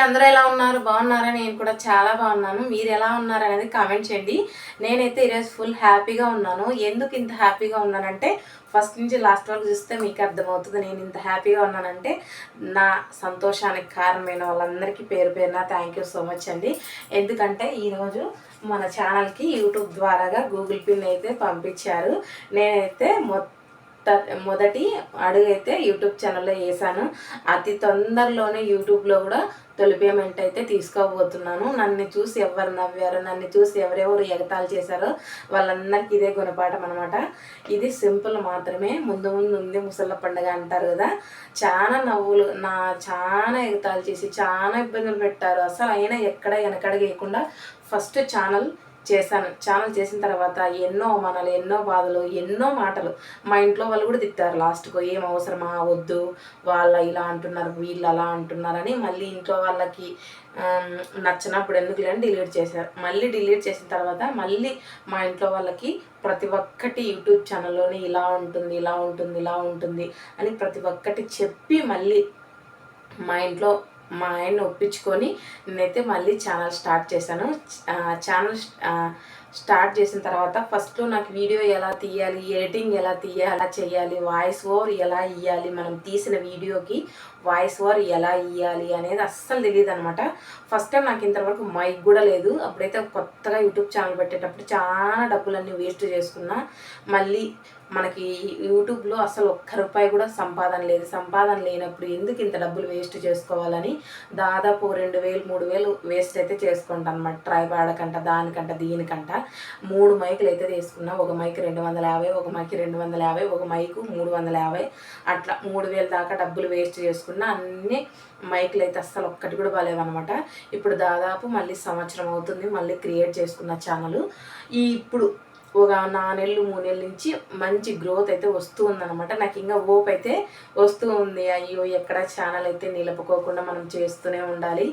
అందరూ ఎలా ఉన్నారు? బాగున్నారా? నేను కూడా చాలా బాగున్నాను. మీరు ఎలా ఉన్నారు అనేది కామెంట్ చేయండి. నేనైతే ఈరోజు ఫుల్ హ్యాపీగా ఉన్నాను. ఎందుకు ఇంత హ్యాపీగా ఉన్నానంటే ఫస్ట్ నుంచి లాస్ట్ వరకు చూస్తే మీకు అర్థమవుతుంది నేను ఇంత హ్యాపీగా ఉన్నానంటే నా సంతోషానికి కారణమైన వాళ్ళందరికీ పేరు పేరున థ్యాంక్ యూ సో మచ్ అండి. ఎందుకంటే ఈరోజు మన ఛానల్కి యూట్యూబ్ ద్వారాగా గూగుల్ పిన్ అయితే పంపించారు. నేనైతే మొత్తం మొదటి అడుగు అయితే యూట్యూబ్ ఛానల్లో వేసాను. అతి తొందరలోనే యూట్యూబ్లో కూడా తొలి పేమెంట్ అయితే తీసుకోబోతున్నాను. నన్ను చూసి ఎవరు నవ్వారు నన్ను చూసి ఎవరెవరు ఎగతాలు చేశారో వాళ్ళందరికీ ఇదే గుణపాఠం అనమాట ఇది సింపుల్ మాత్రమే. ముందు ముందు ఉంది ముసళ్ళ పండుగ అంటారు కదా. చాలా నవ్వులు నా చాలా ఎగతాలు చేసి చాలా ఇబ్బందులు పెట్టారు. అసలు అయినా ఎక్కడ వెనకడగేయకుండా ఫస్ట్ ఛానల్ చేశాను. ఛానల్ చేసిన తర్వాత ఎన్నో మనలు ఎన్నో బాధలు ఎన్నో మాటలు మా ఇంట్లో వాళ్ళు కూడా తిట్టారు. లాస్ట్కు ఏం అవసరమా? వద్దు. వాళ్ళ ఇలా అంటున్నారు వీళ్ళు అలా అంటున్నారని మళ్ళీ ఇంట్లో వాళ్ళకి నచ్చినప్పుడు ఎందుకు లేని డిలీట్ చేశారు. మళ్ళీ డిలీట్ చేసిన తర్వాత మళ్ళీ మా ఇంట్లో వాళ్ళకి ప్రతి ఒక్కటి యూట్యూబ్ ఛానల్లోనే ఇలా ఉంటుంది ఇలా ఉంటుంది ఇలా ఉంటుంది అని ప్రతి ఒక్కటి చెప్పి మళ్ళీ మా ఇంట్లో మా ఆయన్ని ఒప్పించుకొని నేనైతే మళ్ళీ ఛానల్ స్టార్ట్ చేశాను. ఛానల్ స్టార్ట్ చేసిన తర్వాత ఫస్ట్లో నాకు వీడియో ఎలా తీయాలి ఎడిటింగ్ ఎలా తీయాలి ఎలా చేయాలి వాయిస్ ఓవర్ ఎలా ఇవ్వాలి మనం తీసిన వీడియోకి వాయిస్ ఓవర్ ఎలా ఇవ్వాలి అనేది అస్సలు తెలియదు అనమాట ఫస్ట్ టైం నాకు ఇంతవరకు మైక్ కూడా లేదు. అప్పుడైతే కొత్తగా యూట్యూబ్ ఛానల్ పెట్టేటప్పుడు చాలా డబ్బులన్నీ వేస్ట్ చేసుకున్నా. మళ్ళీ మనకి యూట్యూబ్లో అసలు ఒక్క రూపాయి కూడా సంపాదన లేదు. సంపాదన లేనప్పుడు ఎందుకు ఇంత డబ్బులు వేస్ట్ చేసుకోవాలని దాదాపు రెండు వేలు మూడు వేలు వేస్ట్ అయితే చేసుకుంటాను అనమాట ట్రై పాడకంట దానికంట దీనికంట. మూడు మైకులు అయితే తీసుకున్నా. ఒక మైక్ రెండు వందల యాభై ఒక మైక్ రెండు వందల యాభై ఒక మైకు మూడు వందల యాభై. అట్లా మూడు వేలు దాకా డబ్బులు వేస్ట్ తీసుకున్న అన్ని మైకులు అయితే అస్సలు ఒక్కటి కూడా బాగాలేవన్నమాట. ఇప్పుడు దాదాపు మళ్ళీ సంవత్సరం అవుతుంది మళ్ళీ క్రియేట్ చేసుకున్న ఛానల్. ఈ ఇప్పుడు ఒక నా నెలలు మూడు నెలల నుంచి మంచి గ్రోత్ అయితే వస్తూ ఉందన్నమాట. నాకు ఇంకా ఓప్ అయితే వస్తూ ఉంది. అయ్యో ఎక్కడ ఛానల్ అయితే నిలుపుకోకుండా మనం చేస్తూనే ఉండాలి.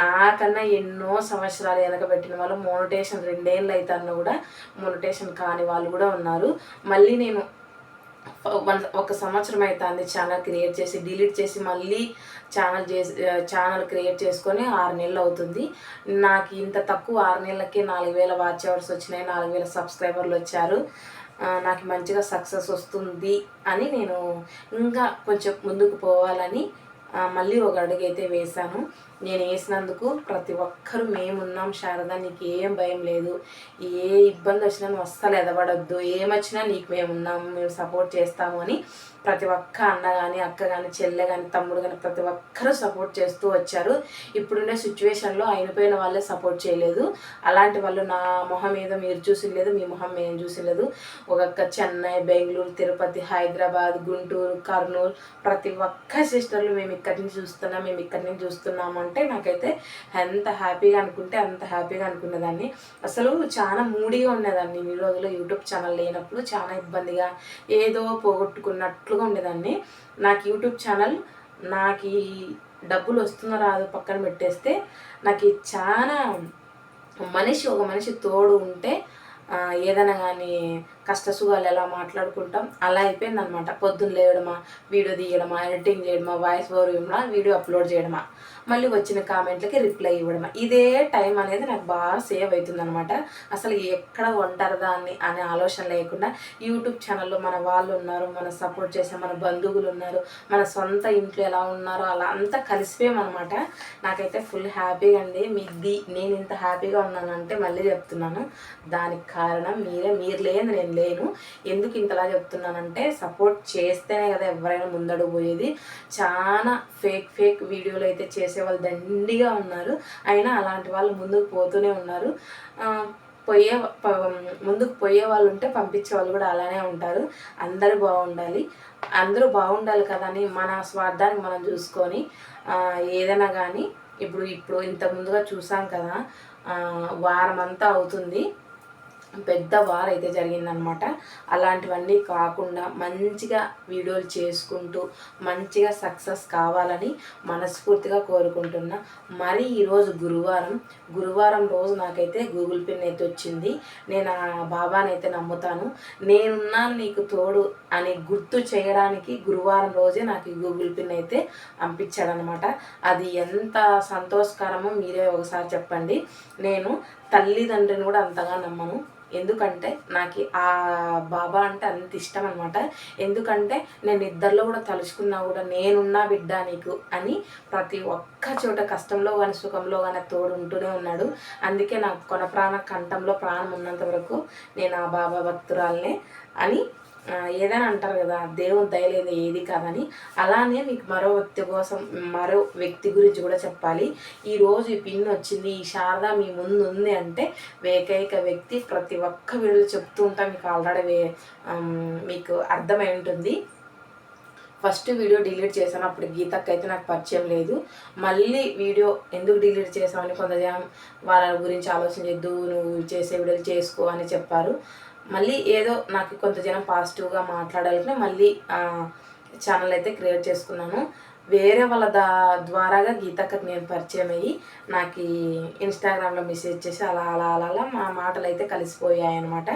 నాకన్నా ఎన్నో సంవత్సరాలు వెనకబెట్టిన వాళ్ళు మోనిటేషన్ రెండేళ్ళు అయితే అన్న కూడా మోనిటేషన్ కాని వాళ్ళు కూడా ఉన్నారు. మళ్ళీ నేను వన్ ఒక సంవత్సరం అవుతుంది ఛానల్ క్రియేట్ చేసి డిలీట్ చేసి మళ్ళీ ఛానల్ చేసి ఛానల్ క్రియేట్ చేసుకొని ఆరు నెలలు అవుతుంది. నాకు ఇంత తక్కువ ఆరు నెలలకే నాలుగు వేల వాచ్ అవర్స్ వచ్చినాయి నాలుగు వేల సబ్స్క్రైబర్లు వచ్చారు. నాకు మంచిగా సక్సెస్ వస్తుంది అని నేను ఇంకా కొంచెం ముందుకు పోవాలని మళ్ళీ ఒక అడుగు అయితే వేశాను. నేను వేసినందుకు ప్రతి ఒక్కరూ మేమున్నాం శారద నీకు ఏం భయం లేదు. ఏ ఇబ్బంది వచ్చినా నువ్వు అస్సలు ఎదవడద్దు. ఏమొచ్చినా నీకు మేమున్నాం మేము సపోర్ట్ చేస్తాము అని ప్రతి ఒక్క అన్న కానీ అక్క కానీ చెల్లె కానీ తమ్ముడు కానీ ప్రతి ఒక్కరూ సపోర్ట్ చేస్తూ వచ్చారు. ఇప్పుడుండే సిచ్యువేషన్లో అయినపోయిన వాళ్ళే సపోర్ట్ చేయలేదు. అలాంటి వాళ్ళు నా మొహం ఏదో మీరు చూసిలేదు మీ మొహం మేము చూసిలేదు ఒక్కొక్క చెన్నై బెంగళూరు తిరుపతి హైదరాబాద్ గుంటూరు కర్నూలు ప్రతి ఒక్క సిస్టర్లు మేము ఇక్కడి నుంచి చూస్తున్నాం మేము ఇక్కడి నుంచి చూస్తున్నాము అంటే నాకైతే ఎంత హ్యాపీగా అనుకుంటే అంత హ్యాపీగా అనుకునేదాన్ని అసలు చాలా మూడీగా ఉండేదాన్ని. ఈ రోజుల్లో యూట్యూబ్ ఛానల్ లేనప్పుడు చాలా ఇబ్బందిగా ఏదో పోగొట్టుకున్నట్టు పోగొట్టుకున్నట్లుగా ఉండేదాన్ని. నాకు యూట్యూబ్ ఛానల్ నాకు ఈ డబ్బులు వస్తుందో రాదో పక్కన పెట్టేస్తే నాకు చాలా మనిషి ఒక మనిషి తోడు ఉంటే ఏదైనా కానీ కష్ట సుఖాలు ఎలా మాట్లాడుకుంటాం? అలా అయిపోయింది అనమాట పొద్దున్న లేవడమా వీడియో తీయడమా ఎడిటింగ్ చేయడమా వాయిస్ ఓవర్ ఇవ్వడమా వీడియో అప్లోడ్ చేయడమా మళ్ళీ వచ్చిన కామెంట్లకి రిప్లై ఇవ్వడమా. ఇదే టైం అనేది నాకు బాగా సేవ్ అవుతుంది అనమాట అసలు ఎక్కడ ఉంటారు దాన్ని అనే ఆలోచన లేకుండా యూట్యూబ్ ఛానల్లో మన వాళ్ళు ఉన్నారు మన సపోర్ట్ చేసే మన బంధువులు ఉన్నారు మన సొంత ఇంట్లో ఎలా ఉన్నారో అలా అంతా కలిసిపోయామన్నమాట. నాకైతే ఫుల్ హ్యాపీగా అండి. మీది నేను ఇంత హ్యాపీగా ఉన్నానంటే మళ్ళీ చెప్తున్నాను. దానికి కారణం మీరే. మీరు లేదు నేను లేను. ఎందుకు ఇంతలా చెప్తున్నానంటే సపోర్ట్ చేస్తేనే కదా ఎవరైనా ముందడుగు పోయేది. చాలా ఫేక్ ఫేక్ వీడియోలు అయితే చేసే వాళ్ళు దండిగా ఉన్నారు. అయినా అలాంటి వాళ్ళు ముందుకు పోతూనే ఉన్నారు. పోయే ముందుకు పోయే వాళ్ళు ఉంటే పంపించే వాళ్ళు కూడా అలానే ఉంటారు. అందరూ బాగుండాలి. అందరూ బాగుండాలి కదా అని మన స్వార్థాన్ని మనం చూసుకొని ఏదైనా కానీ ఇప్పుడు ఇప్పుడు ఇంత ముందుగా చూసాం కదా వారం అంతా అవుతుంది. పెద్ద వార్ అయితే జరిగిందనమాట అలాంటివన్నీ కాకుండా మంచిగా వీడియోలు చేసుకుంటూ మంచిగా సక్సెస్ కావాలని మనస్ఫూర్తిగా కోరుకుంటున్నా. మరి ఈరోజు గురువారం గురువారం రోజు నాకైతే గూగుల్ పిన్ అయితే వచ్చింది. నేను ఆ బాబాని అయితే నమ్ముతాను. నేనున్నాను నీకు తోడు అని గుర్తు చేయడానికి గురువారం రోజే నాకు ఈ గూగుల్ పిన్ అయితే పంపించాడనమాట అది ఎంత సంతోషకరమో మీరే ఒకసారి చెప్పండి. నేను తల్లిదండ్రులను కూడా అంతగా నమ్మను. ఎందుకంటే నాకు ఆ బాబా అంటే అంత ఇష్టం అనమాట ఎందుకంటే నేను ఇద్దరిలో కూడా తలుచుకున్నా కూడా నేనున్నా బిడ్డ నీకు అని ప్రతి ఒక్క చోట కష్టంలో కానీ సుఖంలో కానీ తోడు ఉంటూనే ఉన్నాడు. అందుకే నాకు కొన ప్రాణ కంఠంలో ప్రాణం ఉన్నంత వరకు నేను ఆ బాబా భక్తురాలనే అని ఏదైనా అంటారు కదా దేవుని దయలేదు ఏది కాదని. అలానే మీకు మరో వ్యక్తి కోసం మరో వ్యక్తి గురించి కూడా చెప్పాలి. ఈరోజు ఈ పిన్ వచ్చింది ఈ శారద మీ ముందు ఉంది అంటే ఏకైక వ్యక్తి ప్రతి ఒక్క వీడియో చెప్తూ ఉంటా మీకు ఆల్రెడీ మీకు అర్థమై ఉంటుంది. ఫస్ట్ వీడియో డిలీట్ చేశాను అప్పుడు గీతకి అయితే నాకు పరిచయం లేదు. మళ్ళీ వీడియో ఎందుకు డిలీట్ చేసామని కొంత వాళ్ళ గురించి ఆలోచించద్దు నువ్వు చేసే వీడియోలు చేసుకో అని చెప్పారు. మళ్ళీ ఏదో నాకు కొంత జనం పాజిటివ్గా మాట్లాడాలని మళ్ళీ ఛానల్ అయితే క్రియేట్ చేసుకున్నాను. వేరే వాళ్ళ దా ద్వారాగా గీతక్కకి నేను పరిచయం అయ్యి నాకు ఇన్స్టాగ్రామ్లో మెసేజ్ చేసి అలా అలా అలా అలా మా మాటలు అయితే కలిసిపోయాయి అనమాట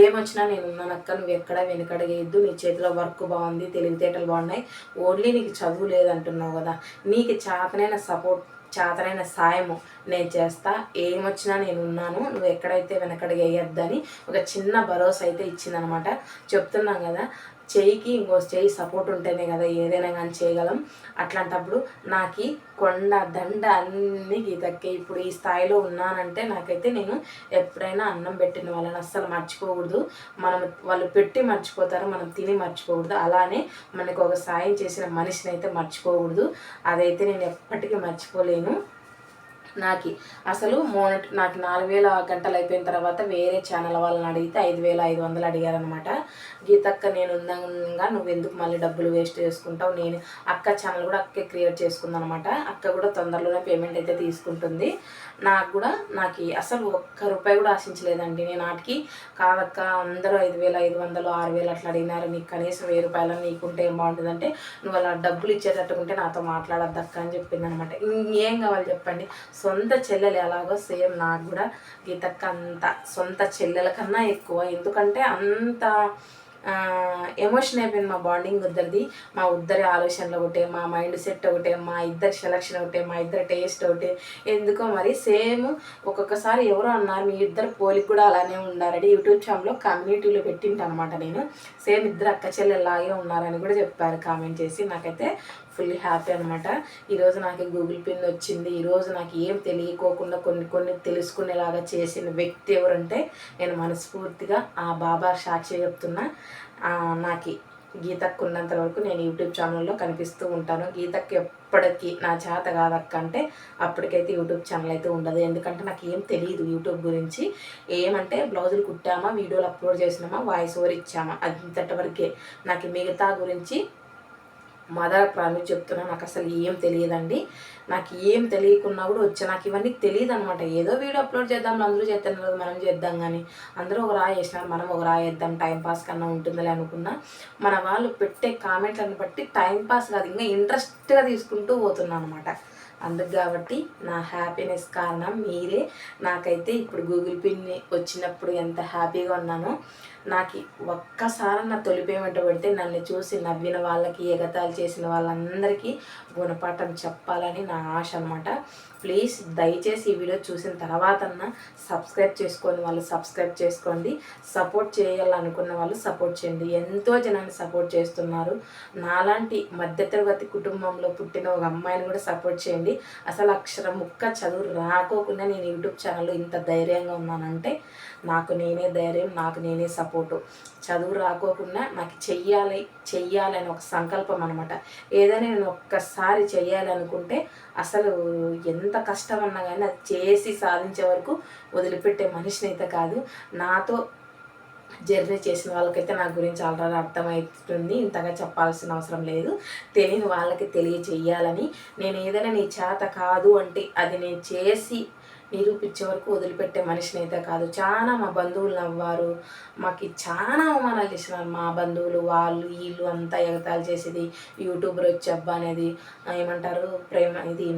ఏమొచ్చినా నేను ఉన్నానక్క నువ్వు ఎక్కడ వెనుకడగేయద్దు. నీ చేతిలో వర్క్ బాగుంది తెలివితేటలు బాగున్నాయి ఓన్లీ నీకు చదువు లేదంటున్నావు కదా. నీకు చేతనైన సపోర్ట్ చేతనైన సాయము నేను చేస్తా. ఏమొచ్చినా నేను ఉన్నాను. నువ్వు ఎక్కడైతే వెనకడికి వేయొద్దని ఒక చిన్న భరోసా అయితే ఇచ్చిందనమాట. చెప్తున్నాం కదా చేయికి ఇంకో చేయి సపోర్ట్ ఉంటేనే కదా ఏదైనా కానీ చేయగలం. అట్లాంటప్పుడు నాకు కొండ దండ అన్ని గీతక్కే. ఇప్పుడు ఈ స్థాయిలో ఉన్నానంటే నాకైతే నేను ఎప్పుడైనా అన్నం పెట్టిన వాళ్ళని అస్సలు మర్చిపోకూడదు. మనం వాళ్ళు పెట్టి మర్చిపోతారు మనం తిని మర్చిపోకూడదు. అలానే మనకు ఒక సాయం చేసిన మనిషిని అయితే మర్చిపోకూడదు. అదైతే నేను ఎప్పటికీ మర్చిపోలేను. నాకు అసలు మోనట్ నాకు నాలుగు వేల గంటలు అయిపోయిన తర్వాత వేరే ఛానల్ వాళ్ళని అడిగితే ఐదు వేల ఐదు వందలు అడిగారనమాట గీతక్క నేను ఉందంగా నువ్వు ఎందుకు మళ్ళీ డబ్బులు వేస్ట్ చేసుకుంటావు? నేను అక్క ఛానల్ కూడా అక్కే క్రియేట్ చేసుకుందనమాట అక్క కూడా తొందరలోనే పేమెంట్ అయితే తీసుకుంటుంది. నాకు కూడా నాకు అసలు ఒక్క రూపాయి కూడా ఆశించలేదండి. నేను నాటికి కాదక్క అందరూ ఐదు వేల ఐదు వందలు ఆరు వేలు అట్లా అడిగినారు. నీకు కనీసం వెయ్యి రూపాయలు నీకుంటే ఏం బాగుంటుందంటే నువ్వు అలా డబ్బులు ఇచ్చేటట్టుకుంటే నాతో మాట్లాడద్దక్క అని చెప్పింది అనమాట ఇంకేం కావాలి చెప్పండి? సొంత చెల్లెలు ఎలాగో సేమ్ నాకు కూడా గీతక్క అంత సొంత చెల్లెల కన్నా ఎక్కువ. ఎందుకంటే అంత ఎమోషన్ అయిపోయింది మా బాండింగ్ ఇద్దరిది. మా ఇద్దరి ఆలోచనలు ఒకటే మా మైండ్ సెట్ ఒకటే మా ఇద్దరి సెలక్షన్ ఒకటే మా ఇద్దరి టేస్ట్ ఒకటే. ఎందుకో మరి సేమ్ ఒక్కొక్కసారి ఎవరో అన్నారు మీ ఇద్దరు పోలికి కూడా అలానే ఉన్నారని యూట్యూబ్ ఛానల్లో కమ్యూనిటీలో పెట్టింటనమాట నేను. సేమ్ ఇద్దరు అక్క చెల్లెల్లాగే ఉన్నారని కూడా చెప్పారు కామెంట్ చేసి. నాకైతే ఫుల్ హ్యాపీ అనమాట ఈరోజు నాకు గూగుల్ పిన్ వచ్చింది. ఈరోజు నాకు ఏం తెలియకోకుండా కొన్ని కొన్ని తెలుసుకునేలాగా చేసిన వ్యక్తి ఎవరంటే నేను మనస్ఫూర్తిగా ఆ బాబా సాక్షి చెప్తున్నా. నాకు గీతకు ఉన్నంత వరకు నేను యూట్యూబ్ ఛానల్లో కనిపిస్తూ ఉంటాను. గీతకు ఎప్పటికీ నా చేత కాదక్క అంటే అప్పటికైతే యూట్యూబ్ ఛానల్ అయితే ఉండదు. ఎందుకంటే నాకు ఏం తెలియదు యూట్యూబ్ గురించి. ఏమంటే బ్లౌజులు కుట్టామా వీడియోలు అప్లోడ్ చేసినామా వాయిస్ ఓవర్ ఇచ్చామా అది వరకే. నాకు మిగతా గురించి మదర్ ప్రామిస్ చెప్తున్నా నాకు అసలు ఏం తెలియదండి. నాకు ఏం తెలియకున్నా కూడా వచ్చే నాకు ఇవన్నీ తెలియదు అనమాట ఏదో వీడియో అప్లోడ్ చేద్దాం అందరూ చేస్తాను మనం చేద్దాం కానీ అందరూ ఒక రాయి వేసినారు మనం ఒక రాయి వేద్దాం టైం పాస్ కన్నా ఉంటుందిలే అనుకున్నా. మన వాళ్ళు పెట్టే కామెంట్లను బట్టి టైం పాస్ కాదు ఇంకా ఇంట్రెస్ట్గా తీసుకుంటూ పోతున్నా అనమాట అందుకు కాబట్టి నా హ్యాపీనెస్ కారణం మీరే. నాకైతే ఇప్పుడు గూగుల్ పిన్ వచ్చినప్పుడు ఎంత హ్యాపీగా ఉన్నానో నాకు ఒక్కసారి నా తొలి పేమెంట్ పెడితే నన్ను చూసి నవ్విన వాళ్ళకి ఎగతాలు చేసిన వాళ్ళందరికీ గుణపాఠం చెప్పాలని నా ఆశ అనమాట ప్లీజ్ దయచేసి ఈ వీడియో చూసిన తర్వాత సబ్స్క్రైబ్ చేసుకొని వాళ్ళు సబ్స్క్రైబ్ చేసుకోండి. సపోర్ట్ చేయాలనుకున్న వాళ్ళు సపోర్ట్ చేయండి. ఎంతో జనాన్ని సపోర్ట్ చేస్తున్నారు. నాలాంటి మధ్యతరగతి కుటుంబంలో పుట్టిన ఒక అమ్మాయిని కూడా సపోర్ట్ చేయండి. అసలు అక్షరం ముక్క చదువు రాకోకుండా నేను యూట్యూబ్ ఛానల్లో ఇంత ధైర్యంగా ఉన్నానంటే నాకు నేనే ధైర్యం నాకు నేనే సపోర్టు చదువు రాకోకుండా నాకు చెయ్యాలి చెయ్యాలని ఒక సంకల్పం అనమాట ఏదైనా నేను ఒక్కసారి చెయ్యాలనుకుంటే అసలు ఎంత కష్టం అన్నా కానీ అది చేసి సాధించే వరకు వదిలిపెట్టే మనిషిని అయితే కాదు. నాతో జర్నీ చేసిన వాళ్ళకైతే నా గురించి ఆల్రెడీ అర్థమవుతుంది. ఇంతగా చెప్పాల్సిన అవసరం లేదు. తెలియని వాళ్ళకి తెలియచేయాలని నేను ఏదైనా నీ చేత కాదు అంటే అది నేను చేసి నిరూపించే వరకు వదిలిపెట్టే మనిషిని అయితే కాదు. చాలా మా బంధువులు నవ్వారు. మాకు చాలా అవమానాలు చేసినారు మా బంధువులు వాళ్ళు వీళ్ళు అంతా ఎగతాలు చేసేది. యూట్యూబర్ వచ్చి అబ్బా అనేది ఏమంటారు ప్రేమ ఇది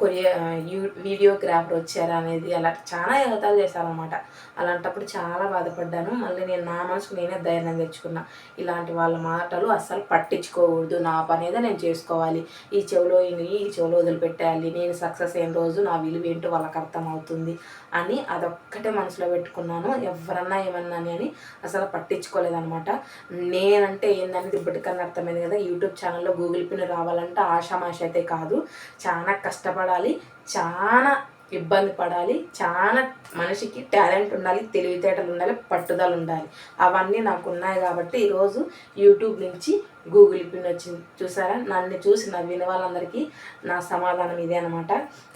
కొరియా యూ వీడియోగ్రాఫర్ వచ్చారు అనేది అలా చాలా ఎగతాలు చేశారనమాట అలాంటప్పుడు చాలా బాధపడ్డాను. మళ్ళీ నేను నా మనసుకు నేనే ధైర్యం తెచ్చుకున్నా. ఇలాంటి వాళ్ళ మాటలు అస్సలు పట్టించుకోకూడదు నా పని ఏదో నేను చేసుకోవాలి. ఈ చెవిలో ఈ చెవిలో వదిలిపెట్టాలి నేను సక్సెస్ అయిన రోజు నా విలువ ఏంటో వాళ్ళకి అర్థమవుతుంది. అని అదొక్కటే మనసులో పెట్టుకున్నాను. ఎవరన్నా ఏమన్నా అని అసలు పట్టించుకోలేదనమాట నేనంటే ఏందనేది ఇప్పటికన్నా అర్థమైంది కదా. యూట్యూబ్ ఛానల్లో గూగుల్ పిన్ రావాలంటే ఆషామాష అయితే కాదు. చాలా కష్టపడాలి. చాలా ఇబ్బంది పడాలి. చాలా మనిషికి టాలెంట్ ఉండాలి తెలివితేటలు ఉండాలి పట్టుదల ఉండాలి. అవన్నీ నాకు ఉన్నాయి కాబట్టి ఈరోజు యూట్యూబ్ నుంచి గూగుల్ పిన్ వచ్చింది. చూసారా? నన్ను చూసి నవ్విన వాళ్ళందరికీ నా సమాధానం ఇదే అనమాట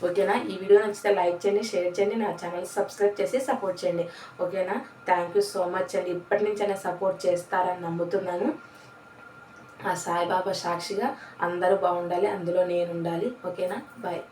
ఓకేనా? ఈ వీడియో నచ్చితే లైక్ చేయండి షేర్ చేయండి నా ఛానల్ సబ్స్క్రైబ్ చేసి సపోర్ట్ చేయండి. ఓకేనా? థ్యాంక్ యూ సో మచ్ అండి. ఇప్పటి నుంచైనా సపోర్ట్ చేస్తారని నమ్ముతున్నాను. ఆ సాయిబాబా సాక్షిగా అందరూ బాగుండాలి అందులో నేను ఉండాలి. ఓకేనా? బాయ్.